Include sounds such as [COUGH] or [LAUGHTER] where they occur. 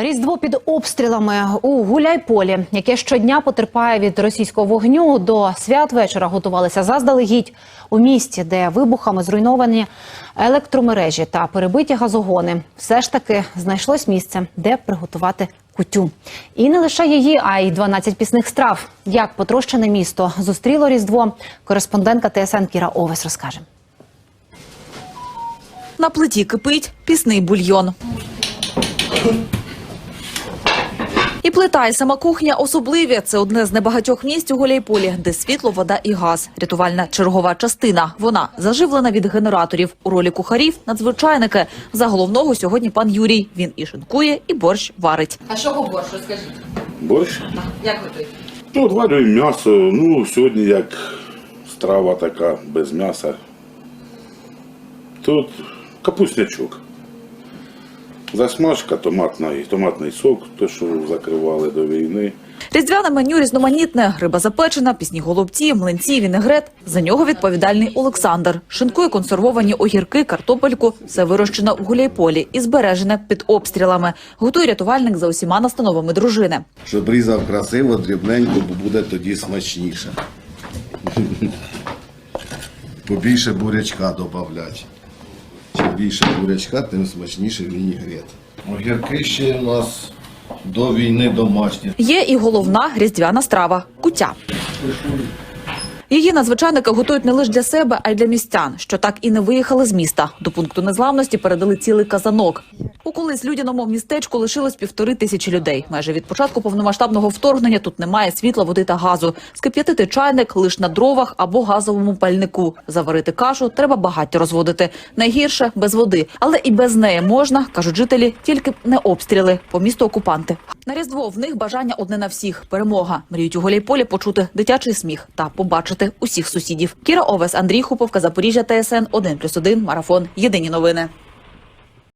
Різдво під обстрілами у Гуляйполі, яке щодня потерпає від російського вогню, до святвечора готувалися заздалегідь у місті, де вибухами зруйновані електромережі та перебиті газогони. Все ж таки знайшлось місце, де приготувати кутю. І не лише її, а й 12 пісних страв. Як потрощене місто зустріло Різдво. Кореспондентка ТСН Кіра Овес розкаже. На плиті кипить пісний бульйон. Плита, і сама кухня особливі. Це одне з небагатьох місць у Гуляйполі, де світло, вода і газ. Рятувальна чергова частина. Вона заживлена від генераторів. У ролі кухарів надзвичайники. За головного сьогодні пан Юрій. Він і шинкує, і борщ варить. А що по борщ, розкажіть? Борщ? Як готуєте? Ну, от варюємо м'ясо. Ну, сьогодні як страва така без м'яса. Тут капуснячок. Засмажка, томатний, томатний сок, те, що закривали до війни. Різдвяне меню різноманітне. Риба запечена, пісні голубці, млинці, вінегрет. За нього відповідальний Олександр. Шинкує консервовані огірки, картопельку. Все вирощено в Гуляйполі і збережене під обстрілами. Готує рятувальник за усіма настановами дружини. Щоб різав красиво, дрібненько, бо буде тоді смачніше. [LAUGHS] Побільше бурячка додати. Більше бурячка, тим смачніше вінігрет. Огірки ще у нас до війни домашні. Є і головна різдвяна страва кутя. Її надзвичайники готують не лише для себе, а й для містян, що так і не виїхали з міста. До пункту незламності передали цілий казанок. У колись людяному містечку лишилось півтори тисячі людей. Майже від початку повномасштабного вторгнення тут немає світла, води та газу. Скип'ятити чайник лише на дровах або газовому пальнику. Заварити кашу треба багаття розводити. Найгірше без води, але і без неї можна, кажуть жителі, тільки не обстріли по місту окупанти. На різдво в них бажання одне на всіх перемога. Мріють у Голійполі почути дитячий сміх та побачити усіх сусідів. Кіра Овес, Андрій Хуповка, Запоріжжя, ТСН 1+,1, Марафон. Єдині новини.